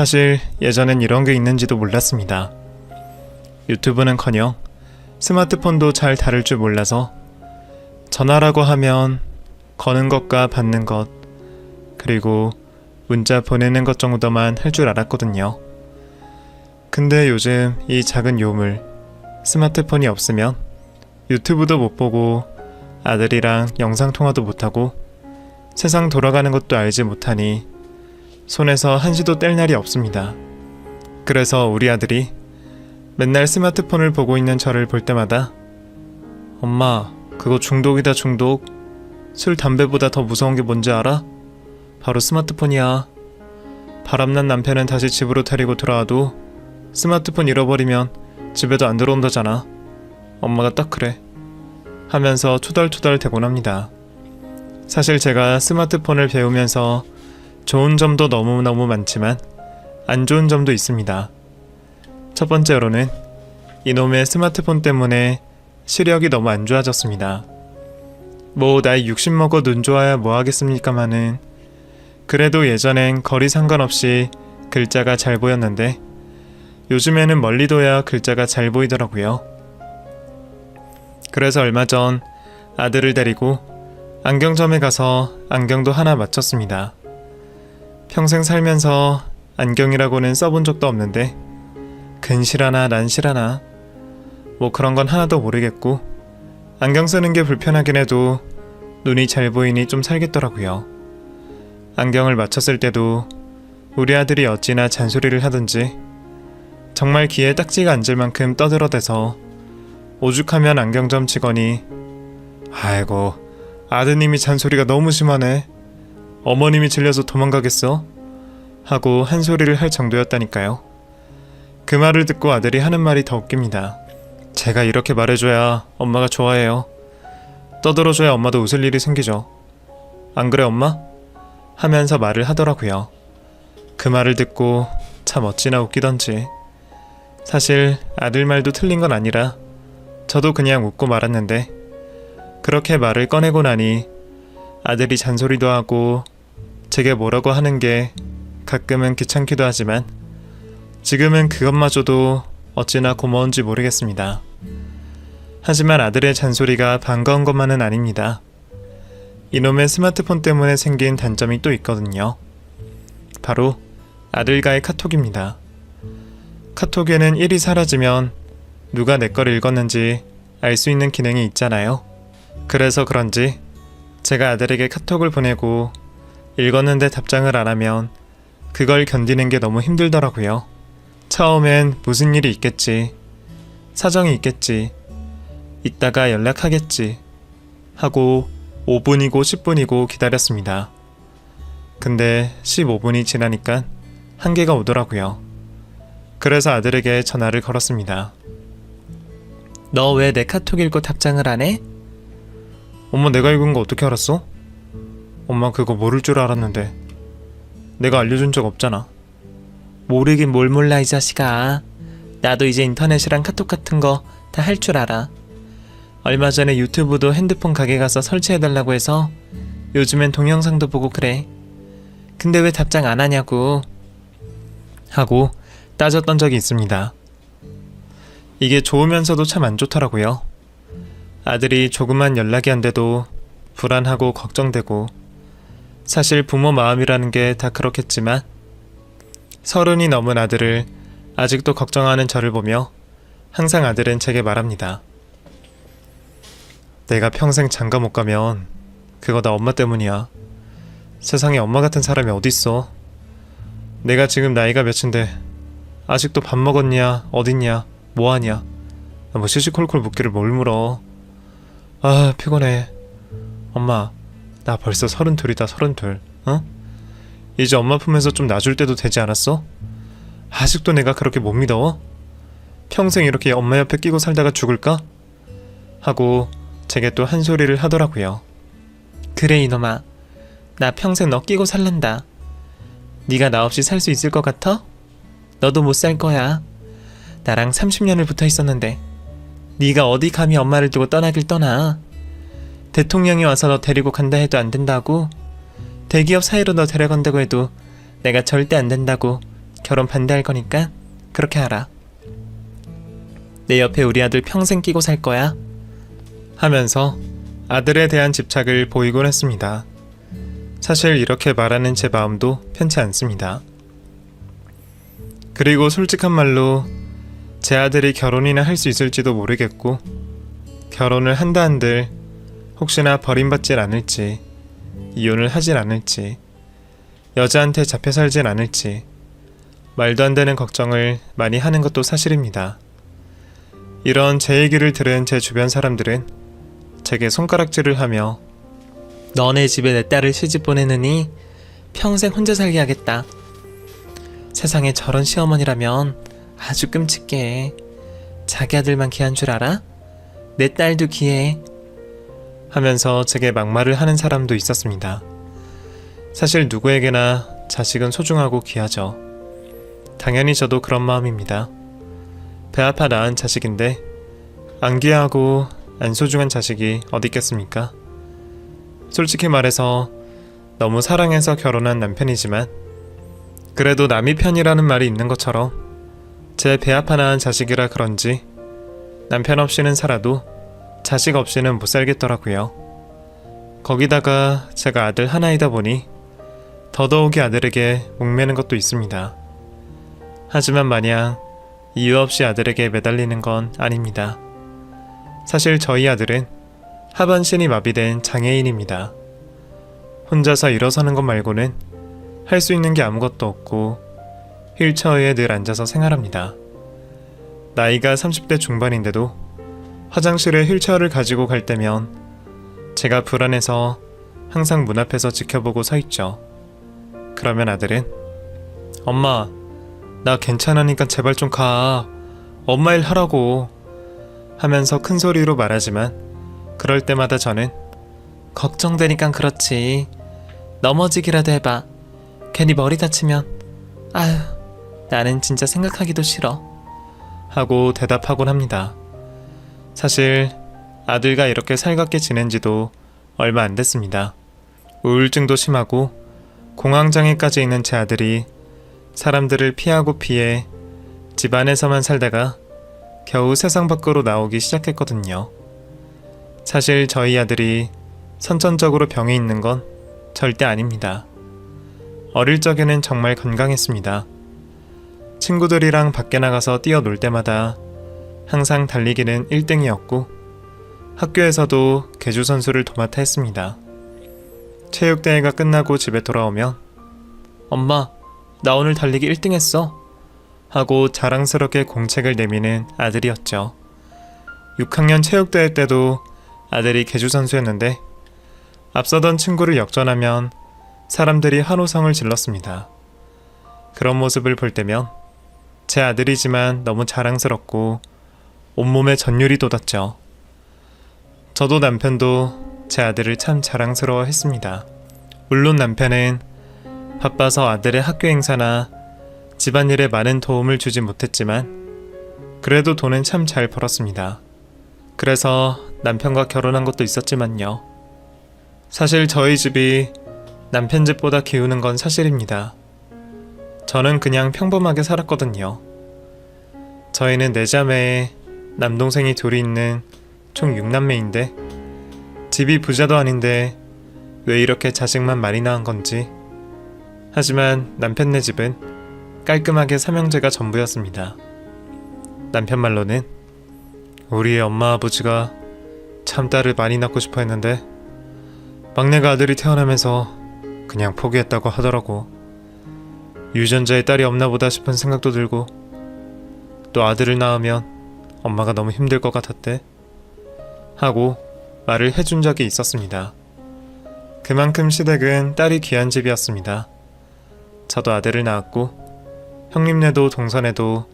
사실 예전엔 이런 게 있는지도 몰랐습니다. 유튜브는커녕 스마트폰도 잘 다룰 줄 몰라서 전화라고 하면 거는 것과 받는 것 그리고 문자 보내는 것 정도만 할 줄 알았거든요. 근데 요즘 이 작은 요물 스마트폰이 없으면 유튜브도 못 보고 아들이랑 영상 통화도 못 하고 세상 돌아가는 것도 알지 못하니 손에서 한시도 뗄 날이 없습니다. 그래서 우리 아들이 맨날 스마트폰을 보고 있는 저를 볼 때마다 엄마, 그거 중독이다 중독. 술, 담배보다 더 무서운 게 뭔지 알아? 바로 스마트폰이야. 바람난 남편은 다시 집으로 데리고 들어와도 스마트폰 잃어버리면 집에도 안 들어온다잖아. 엄마가 딱 그래. 하면서 투덜투덜 대곤 합니다. 사실 제가 스마트폰을 배우면서 좋은 점도 너무너무 많지만 안 좋은 점도 있습니다. 첫 번째로는 이놈의 스마트폰 때문에 시력이 너무 안 좋아졌습니다. 뭐 나이 60 먹어 눈 좋아야 뭐 하겠습니까마는 그래도 예전엔 거리 상관없이 글자가 잘 보였는데 요즘에는 멀리 둬야 글자가 잘 보이더라고요. 그래서 얼마 전 아들을 데리고 안경점에 가서 안경도 하나 맞췄습니다. 평생 살면서 안경이라고는 써본 적도 없는데 근실하나 난실하나 뭐 그런 건 하나도 모르겠고 안경 쓰는 게 불편하긴 해도 눈이 잘 보이니 좀 살겠더라고요. 안경을 맞췄을 때도 우리 아들이 어찌나 잔소리를 하든지 정말 귀에 딱지가 앉을 만큼 떠들어대서 오죽하면 안경점 직원이 아이고 아드님이 잔소리가 너무 심하네 어머님이 질려서 도망가겠어 하고 한 소리를 할 정도였다니까요. 그 말을 듣고 아들이 하는 말이 더 웃깁니다. 제가 이렇게 말해줘야 엄마가 좋아해요. 떠들어줘야 엄마도 웃을 일이 생기죠. 안 그래 엄마? 하면서 말을 하더라고요. 그 말을 듣고 참 어찌나 웃기던지. 사실 아들 말도 틀린 건 아니라 저도 그냥 웃고 말았는데 그렇게 말을 꺼내고 나니 아들이 잔소리도 하고 제게 뭐라고 하는 게 가끔은 귀찮기도 하지만 지금은 그것마저도 어찌나 고마운지 모르겠습니다. 하지만 아들의 잔소리가 반가운 것만은 아닙니다. 이놈의 스마트폰 때문에 생긴 단점이 또 있거든요. 바로 아들과의 카톡입니다. 카톡에는 일이 사라지면 누가 내 걸 읽었는지 알 수 있는 기능이 있잖아요. 그래서 그런지 제가 아들에게 카톡을 보내고 읽었는데 답장을 안 하면 그걸 견디는 게 너무 힘들더라고요. 처음엔 무슨 일이 있겠지. 사정이 있겠지. 이따가 연락하겠지. 하고 5분이고 10분이고 기다렸습니다. 근데 15분이 지나니까 한계가 오더라고요. 그래서 아들에게 전화를 걸었습니다. 너 왜 내 카톡 읽고 답장을 안 해? 엄마 내가 읽은 거 어떻게 알았어? 엄마 그거 모를 줄 알았는데 내가 알려준 적 없잖아. 모르긴 뭘 몰라 이 자식아. 나도 이제 인터넷이랑 카톡 같은 거 다 할 줄 알아. 얼마 전에 유튜브도 핸드폰 가게 가서 설치해달라고 해서 요즘엔 동영상도 보고 그래. 근데 왜 답장 안 하냐고. 하고 따졌던 적이 있습니다. 이게 좋으면서도 참 안 좋더라고요. 아들이 조금만 연락이 안 돼도 불안하고 걱정되고 사실 부모 마음이라는 게 다 그렇겠지만 서른이 넘은 아들을 아직도 걱정하는 저를 보며 항상 아들은 제게 말합니다. 내가 평생 장가 못 가면 그거 다 엄마 때문이야. 세상에 엄마 같은 사람이 어딨어. 내가 지금 나이가 몇인데 아직도 밥 먹었냐 어딨냐 뭐하냐 뭐 시시콜콜 묻기를 뭘 물어 아 피곤해 엄마 나 벌써 서른 둘이다 서른 둘 어? 이제 엄마 품에서 좀 놔줄 때도 되지 않았어? 아직도 내가 그렇게 못 믿어? 평생 이렇게 엄마 옆에 끼고 살다가 죽을까? 하고 제게 또 한 소리를 하더라고요 그래 이놈아. 나 평생 너 끼고 살란다. 네가 나 없이 살 수 있을 것 같아? 너도 못 살 거야. 나랑 30년을 붙어 있었는데 네가 어디 감히 엄마를 두고 떠나길 떠나. 대통령이 와서 너 데리고 간다 해도 안 된다고. 대기업 사이로 너 데려간다고 해도 내가 절대 안 된다고 결혼 반대할 거니까 그렇게 하라. 내 옆에 우리 아들 평생 끼고 살 거야. 하면서 아들에 대한 집착을 보이곤 했습니다. 사실 이렇게 말하는 제 마음도 편치 않습니다. 그리고 솔직한 말로 제 아들이 결혼이나 할 수 있을지도 모르겠고 결혼을 한다 한들 혹시나 버림받질 않을지 이혼을 하질 않을지 여자한테 잡혀 살진 않을지 말도 안 되는 걱정을 많이 하는 것도 사실입니다. 이런 제 얘기를 들은 제 주변 사람들은 제게 손가락질을 하며 너네 집에 내 딸을 시집 보내느니 평생 혼자 살게 하겠다. 세상에 저런 시어머니라면 아주 끔찍해. 자기 아들만 귀한 줄 알아? 내 딸도 귀해. 하면서 제게 막말을 하는 사람도 있었습니다. 사실 누구에게나 자식은 소중하고 귀하죠. 당연히 저도 그런 마음입니다. 배 아파 낳은 자식인데 안 귀하고 안 소중한 자식이 어디 있겠습니까? 솔직히 말해서 너무 사랑해서 결혼한 남편이지만 그래도 남이 편이라는 말이 있는 것처럼 제 배 아파 낳은 자식이라 그런지 남편 없이는 살아도 자식 없이는 못 살겠더라고요. 거기다가 제가 아들 하나이다 보니 더더욱이 아들에게 목매는 것도 있습니다. 하지만 마냥 이유 없이 아들에게 매달리는 건 아닙니다. 사실 저희 아들은 하반신이 마비된 장애인입니다. 혼자서 일어서는 것 말고는 할 수 있는 게 아무것도 없고 휠체어에 늘 앉아서 생활합니다. 나이가 30대 중반인데도 화장실에 휠체어를 가지고 갈 때면 제가 불안해서 항상 문 앞에서 지켜보고 서 있죠. 그러면 아들은 엄마, 나 괜찮으니까 제발 좀 가. 엄마 일 하라고. 하면서 큰 소리로 말하지만 그럴 때마다 저는 걱정되니까 그렇지. 넘어지기라도 해봐. 괜히 머리 다치면 아휴 나는 진짜 생각하기도 싫어. 하고 대답하곤 합니다. 사실 아들과 이렇게 살갑게 지낸 지도 얼마 안 됐습니다. 우울증도 심하고 공황장애까지 있는 제 아들이 사람들을 피하고 피해 집 안에서만 살다가 겨우 세상 밖으로 나오기 시작했거든요. 사실 저희 아들이 선천적으로 병이 있는 건 절대 아닙니다. 어릴 적에는 정말 건강했습니다. 친구들이랑 밖에 나가서 뛰어놀 때마다 항상 달리기는 1등이었고 학교에서도 개주 선수를 도맡아 했습니다. 체육대회가 끝나고 집에 돌아오면 엄마 나 오늘 달리기 1등 했어. 하고 자랑스럽게 공책을 내미는 아들이었죠. 6학년 체육대회 때도 아들이 개주 선수였는데 앞서던 친구를 역전하면 사람들이 한호성을 질렀습니다. 그런 모습을 볼 때면 제 아들이지만 너무 자랑스럽고 온몸에 전율이 돋았죠. 저도 남편도 제 아들을 참 자랑스러워 했습니다. 물론 남편은 바빠서 아들의 학교 행사나 집안일에 많은 도움을 주지 못했지만 그래도 돈은 참 잘 벌었습니다. 그래서 남편과 결혼한 것도 있었지만요. 사실 저희 집이 남편 집보다 기우는 건 사실입니다. 저는 그냥 평범하게 살았거든요. 저희는 네 자매에 남동생이 둘이 있는 총 6남매인데 집이 부자도 아닌데 왜 이렇게 자식만 많이 낳은 건지. 하지만 남편네 집은 깔끔하게 삼형제가 전부였습니다. 남편 말로는 우리의 엄마 아버지가 참 딸을 많이 낳고 싶어 했는데 막내가 아들이 태어나면서 그냥 포기했다고 하더라고. 유전자에 딸이 없나 보다 싶은 생각도 들고 또 아들을 낳으면 엄마가 너무 힘들 것 같았대. 하고 말을 해준 적이 있었습니다. 그만큼 시댁은 딸이 귀한 집이었습니다. 저도 아들을 낳았고 형님네도 동선에도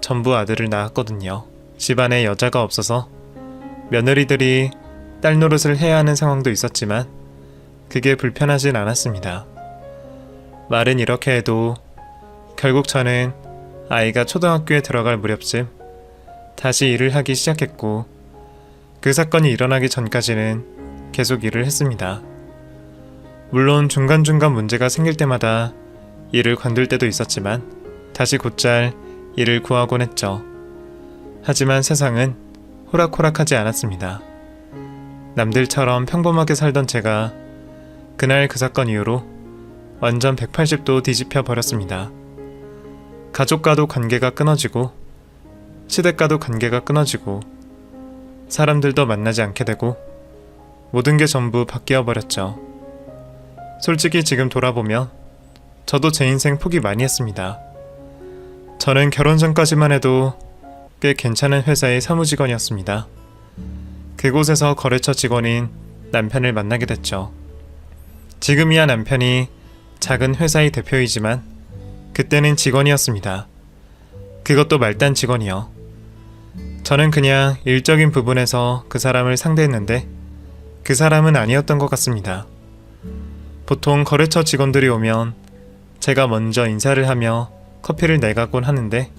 전부 아들을 낳았거든요. 집안에 여자가 없어서 며느리들이 딸 노릇을 해야 하는 상황도 있었지만 그게 불편하진 않았습니다. 말은 이렇게 해도 결국 저는 아이가 초등학교에 들어갈 무렵쯤 다시 일을 하기 시작했고 그 사건이 일어나기 전까지는 계속 일을 했습니다. 물론 중간중간 문제가 생길 때마다 일을 관둘 때도 있었지만 다시 곧잘 일을 구하곤 했죠. 하지만 세상은 호락호락하지 않았습니다. 남들처럼 평범하게 살던 제가 그날 그 사건 이후로 완전 180도 뒤집혀 버렸습니다. 가족과도 관계가 끊어지고 시댁과도 관계가 끊어지고 사람들도 만나지 않게 되고 모든 게 전부 바뀌어 버렸죠. 솔직히 지금 돌아보면 저도 제 인생 포기 많이 했습니다. 저는 결혼 전까지만 해도 꽤 괜찮은 회사의 사무직원이었습니다. 그곳에서 거래처 직원인 남편을 만나게 됐죠. 지금이야 남편이 작은 회사의 대표이지만 그때는 직원이었습니다. 그것도 말단 직원이요. 저는 그냥 일적인 부분에서 그 사람을 상대했는데 그 사람은 아니었던 것 같습니다. 보통 거래처 직원들이 오면 제가 먼저 인사를 하며 커피를 내가곤 하는데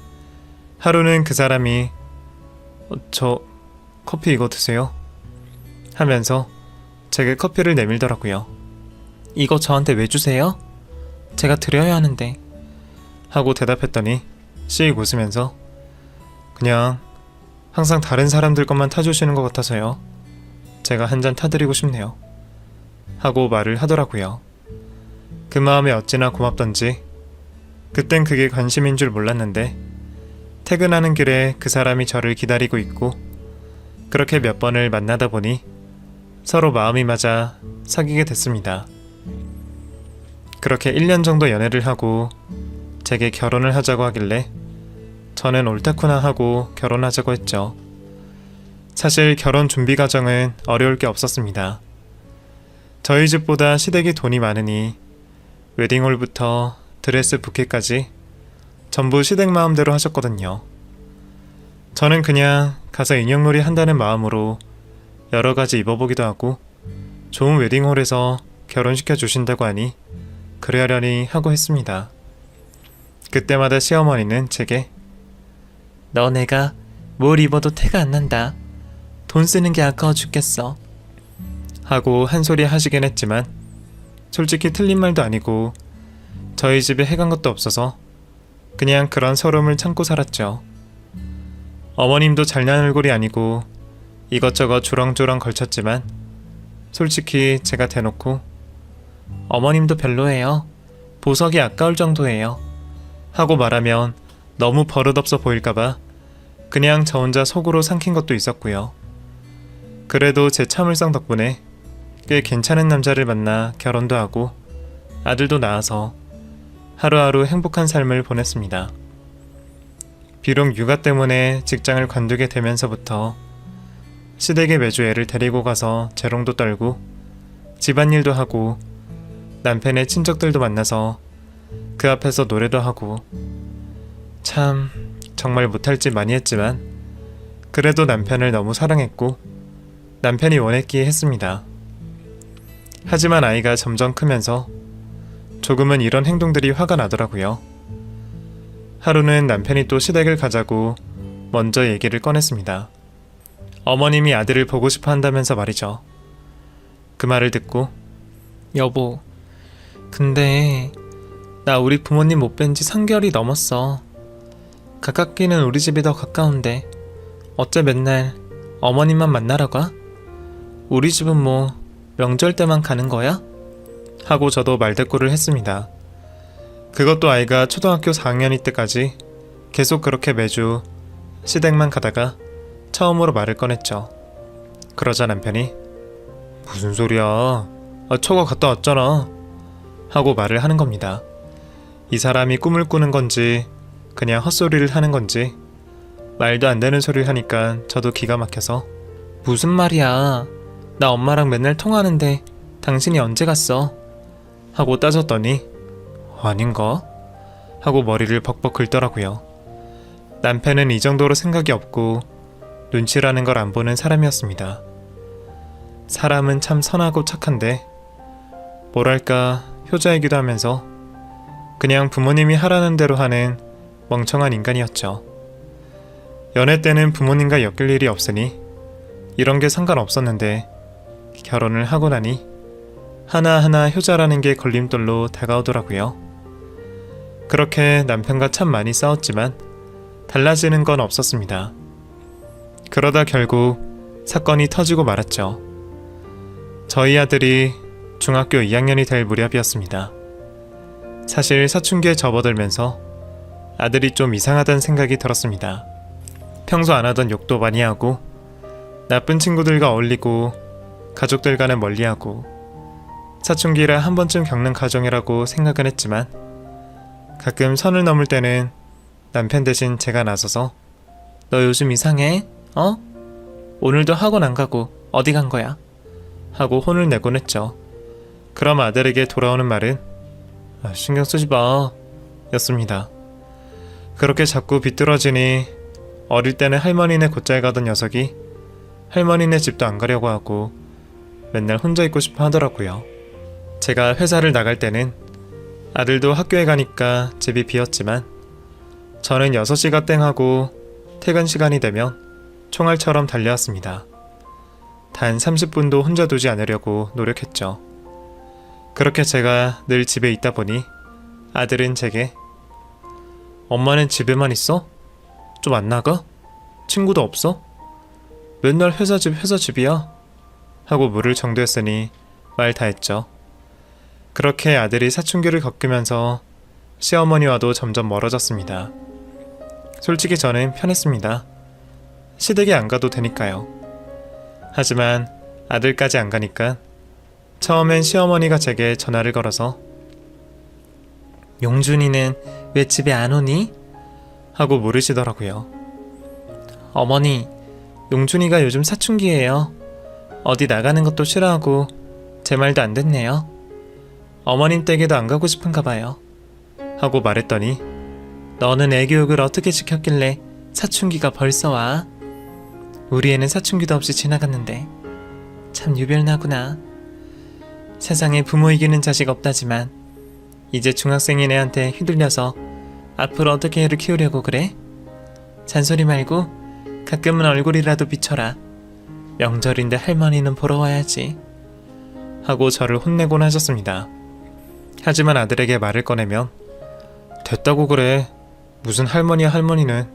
하루는 그 사람이 어, 저 커피 이거 드세요? 하면서 제게 커피를 내밀더라고요. 이거 저한테 왜 주세요? 제가 드려야 하는데. 하고 대답했더니 씩 웃으면서 그냥 항상 다른 사람들 것만 타주시는 것 같아서요. 제가 한 잔 타드리고 싶네요. 하고 말을 하더라고요. 그 마음에 어찌나 고맙던지 그땐 그게 관심인 줄 몰랐는데 퇴근하는 길에 그 사람이 저를 기다리고 있고 그렇게 몇 번을 만나다 보니 서로 마음이 맞아 사귀게 됐습니다. 그렇게 1년 정도 연애를 하고 제게 결혼을 하자고 하길래 저는 옳다구나 하고 결혼하자고 했죠. 사실 결혼 준비 과정은 어려울 게 없었습니다. 저희 집보다 시댁이 돈이 많으니 웨딩홀부터 드레스 부케까지 전부 시댁 마음대로 하셨거든요. 저는 그냥 가서 인형놀이 한다는 마음으로 여러 가지 입어보기도 하고 좋은 웨딩홀에서 결혼시켜 주신다고 하니 그래야려니 하고 했습니다. 그때마다 시어머니는 제게 너네가 뭘 입어도 태가 안 난다. 돈 쓰는 게 아까워 죽겠어. 하고 한 소리 하시긴 했지만 솔직히 틀린 말도 아니고 저희 집에 해간 것도 없어서 그냥 그런 서름을 참고 살았죠. 어머님도 잘난 얼굴이 아니고 이것저것 주렁주렁 걸쳤지만 솔직히 제가 대놓고 어머님도 별로예요. 보석이 아까울 정도예요. 하고 말하면 너무 버릇없어 보일까봐 그냥 저 혼자 속으로 삼킨 것도 있었고요. 그래도 제 참을성 덕분에 꽤 괜찮은 남자를 만나 결혼도 하고 아들도 낳아서 하루하루 행복한 삶을 보냈습니다. 비록 육아 때문에 직장을 관두게 되면서부터 시댁에 매주 애를 데리고 가서 재롱도 떨고 집안일도 하고 남편의 친척들도 만나서 그 앞에서 노래도 하고 참 정말 못할 짓 많이 했지만 그래도 남편을 너무 사랑했고 남편이 원했기에 했습니다. 하지만 아이가 점점 크면서 조금은 이런 행동들이 화가 나더라고요. 하루는 남편이 또 시댁을 가자고 먼저 얘기를 꺼냈습니다. 어머님이 아들을 보고 싶어 한다면서 말이죠. 그 말을 듣고 여보, 근데 나 우리 부모님 못 뵌 지 3개월이 넘었어. 가깝기는 우리 집이 더 가까운데 어째 맨날 어머님만 만나러 가? 우리 집은 뭐 명절 때만 가는 거야? 하고 저도 말대꾸를 했습니다. 그것도 아이가 초등학교 4학년일 때까지 계속 그렇게 매주 시댁만 가다가 처음으로 말을 꺼냈죠. 그러자 남편이 무슨 소리야? 아, 처가 갔다 왔잖아. 하고 말을 하는 겁니다. 이 사람이 꿈을 꾸는 건지 그냥 헛소리를 하는 건지 말도 안 되는 소리를 하니까 저도 기가 막혀서 무슨 말이야? 나 엄마랑 맨날 통화하는데 당신이 언제 갔어? 하고 따졌더니 아닌가? 하고 머리를 벅벅 긁더라고요. 남편은 이 정도로 생각이 없고 눈치라는 걸 안 보는 사람이었습니다. 사람은 참 선하고 착한데 뭐랄까 효자이기도 하면서 그냥 부모님이 하라는 대로 하는 멍청한 인간이었죠. 연애 때는 부모님과 엮일 일이 없으니 이런 게 상관없었는데 결혼을 하고 나니 하나하나 효자라는 게 걸림돌로 다가오더라고요. 그렇게 남편과 참 많이 싸웠지만 달라지는 건 없었습니다. 그러다 결국 사건이 터지고 말았죠. 저희 아들이 중학교 2학년이 될 무렵이었습니다. 사실 사춘기에 접어들면서 아들이 좀 이상하다는 생각이 들었습니다. 평소 안 하던 욕도 많이 하고 나쁜 친구들과 어울리고 가족들과는 멀리하고 사춘기라 한 번쯤 겪는 가정이라고 생각은 했지만 가끔 선을 넘을 때는 남편 대신 제가 나서서 너 요즘 이상해? 어? 오늘도 학원 안 가고 어디 간 거야? 하고 혼을 내곤 했죠. 그럼 아들에게 돌아오는 말은 아, 신경 쓰지 마 였습니다. 그렇게 자꾸 비뚤어지니 어릴 때는 할머니네 곧잘 가던 녀석이 할머니네 집도 안 가려고 하고 맨날 혼자 있고 싶어 하더라고요. 제가 회사를 나갈 때는 아들도 학교에 가니까 집이 비었지만 저는 6시가 땡하고 퇴근 시간이 되면 총알처럼 달려왔습니다. 단 30분도 혼자 두지 않으려고 노력했죠. 그렇게 제가 늘 집에 있다 보니 아들은 제게 엄마는 집에만 있어? 좀 안 나가? 친구도 없어? 맨날 회사 집 회사 집이야? 하고 물을 정도였으니 말 다 했죠. 그렇게 아들이 사춘기를 겪으면서 시어머니와도 점점 멀어졌습니다. 솔직히 저는 편했습니다. 시댁에 안 가도 되니까요. 하지만 아들까지 안 가니까 처음엔 시어머니가 제게 전화를 걸어서 용준이는 왜 집에 안 오니? 하고 물으시더라고요. 어머니, 용준이가 요즘 사춘기예요. 어디 나가는 것도 싫어하고 제 말도 안 듣네요. 어머님 댁에도 안 가고 싶은가 봐요. 하고 말했더니 너는 애 교육을 어떻게 시켰길래 사춘기가 벌써 와? 우리 애는 사춘기도 없이 지나갔는데 참 유별나구나. 세상에 부모 이기는 자식 없다지만 이제 중학생인 애한테 휘둘려서 앞으로 어떻게 애를 키우려고 그래? 잔소리 말고 가끔은 얼굴이라도 비춰라. 명절인데 할머니는 보러 와야지. 하고 저를 혼내곤 하셨습니다. 하지만 아들에게 말을 꺼내면 됐다고 그래. 무슨 할머니야 할머니는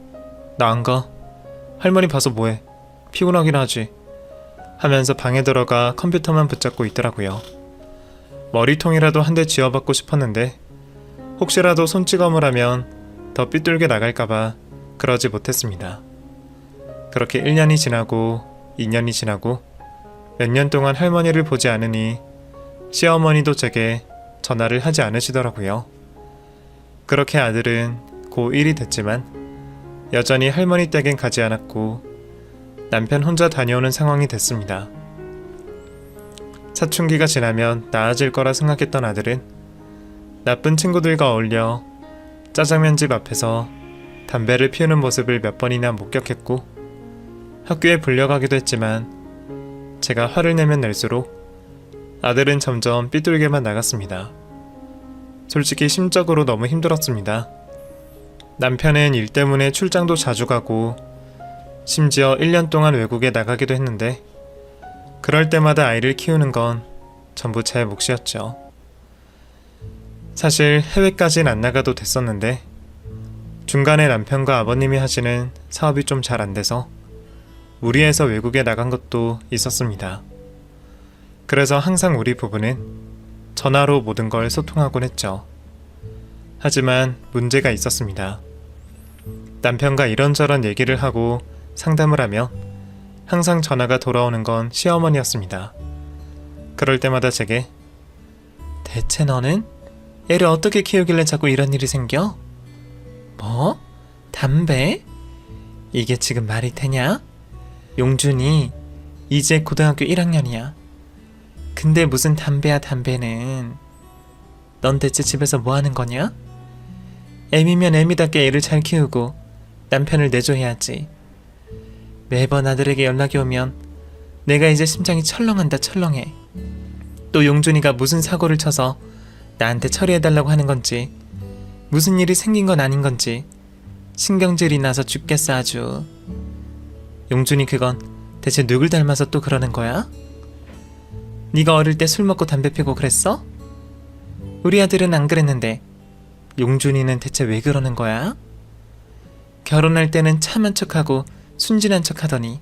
나 안 가. 할머니 봐서 뭐해. 피곤하긴 하지. 하면서 방에 들어가 컴퓨터만 붙잡고 있더라고요. 머리통이라도 한대 쥐어받고 싶었는데 혹시라도 손찌검을 하면 더 삐뚤게 나갈까봐 그러지 못했습니다. 그렇게 1년이 지나고 2년이 지나고 몇 년 동안 할머니를 보지 않으니 시어머니도 제게 전화를 하지 않으시더라고요. 그렇게 아들은 고1이 됐지만 여전히 할머니 댁엔 가지 않았고 남편 혼자 다녀오는 상황이 됐습니다. 사춘기가 지나면 나아질 거라 생각했던 아들은 나쁜 친구들과 어울려 짜장면 집 앞에서 담배를 피우는 모습을 몇 번이나 목격했고 학교에 불려가기도 했지만 제가 화를 내면 낼수록 아들은 점점 삐뚤게만 나갔습니다. 솔직히 심적으로 너무 힘들었습니다. 남편은 일 때문에 출장도 자주 가고 심지어 1년 동안 외국에 나가기도 했는데 그럴 때마다 아이를 키우는 건 전부 제 몫이었죠. 사실 해외까진 안 나가도 됐었는데 중간에 남편과 아버님이 하시는 사업이 좀 잘 안 돼서 무리해서 외국에 나간 것도 있었습니다. 그래서 항상 우리 부부는 전화로 모든 걸 소통하곤 했죠. 하지만 문제가 있었습니다. 남편과 이런저런 얘기를 하고 상담을 하며 항상 전화가 돌아오는 건 시어머니였습니다. 그럴 때마다 제게 대체 너는 애를 어떻게 키우길래 자꾸 이런 일이 생겨? 뭐? 담배? 이게 지금 말이 되냐? 용준이 이제 고등학교 1학년이야. 근데 무슨 담배야 담배는 넌 대체 집에서 뭐 하는 거냐? 애미면 애미답게 애를 잘 키우고 남편을 내줘야지. 매번 아들에게 연락이 오면 내가 이제 심장이 철렁한다 철렁해. 또 용준이가 무슨 사고를 쳐서 나한테 처리해달라고 하는 건지 무슨 일이 생긴 건 아닌 건지 신경질이 나서 죽겠어 아주. 용준이 그건 대체 누굴 닮아서 또 그러는 거야? 네가 어릴 때 술 먹고 담배 피고 그랬어? 우리 아들은 안 그랬는데 용준이는 대체 왜 그러는 거야? 결혼할 때는 참한 척하고 순진한 척 하더니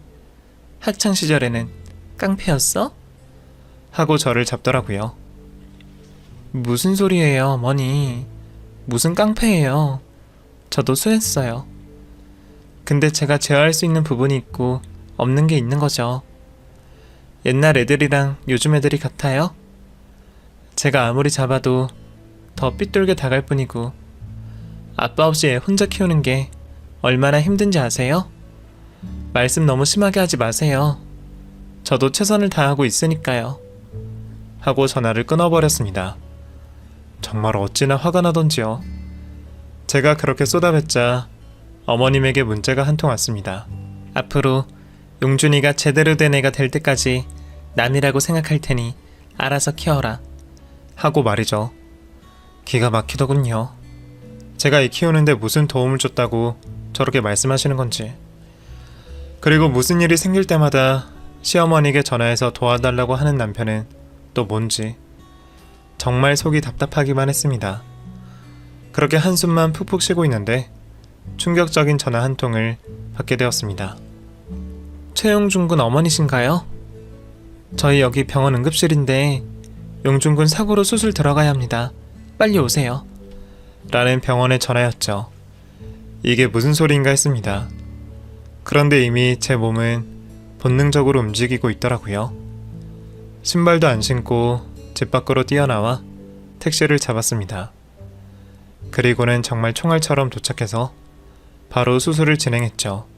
학창 시절에는 깡패였어? 하고 저를 잡더라고요. 무슨 소리예요, 어머니? 무슨 깡패예요? 저도 수했어요. 근데 제가 제어할 수 있는 부분이 있고 없는 게 있는 거죠. 옛날 애들이랑 요즘 애들이 같아요? 제가 아무리 잡아도 더 삐뚤게 다갈 뿐이고 아빠 없이 애 혼자 키우는 게 얼마나 힘든지 아세요? 말씀 너무 심하게 하지 마세요. 저도 최선을 다하고 있으니까요. 하고 전화를 끊어버렸습니다. 정말 어찌나 화가 나던지요. 제가 그렇게 쏟아뱉자 어머님에게 문자가 한 통 왔습니다. 앞으로 용준이가 제대로 된 애가 될 때까지 남이라고 생각할 테니 알아서 키워라. 하고 말이죠. 기가 막히더군요. 제가 이 키우는데 무슨 도움을 줬다고 저렇게 말씀하시는 건지. 그리고 무슨 일이 생길 때마다 시어머니에게 전화해서 도와달라고 하는 남편은 또 뭔지 정말 속이 답답하기만 했습니다. 그렇게 한숨만 푹푹 쉬고 있는데 충격적인 전화 한 통을 받게 되었습니다. 최용준 군 어머니신가요? 저희 여기 병원 응급실인데 용준 군 사고로 수술 들어가야 합니다. 빨리 오세요. 라는 병원의 전화였죠. 이게 무슨 소리인가 했습니다. 그런데 이미 제 몸은 본능적으로 움직이고 있더라고요. 신발도 안 신고 집 밖으로 뛰어나와 택시를 잡았습니다. 그리고는 정말 총알처럼 도착해서 바로 수술을 진행했죠.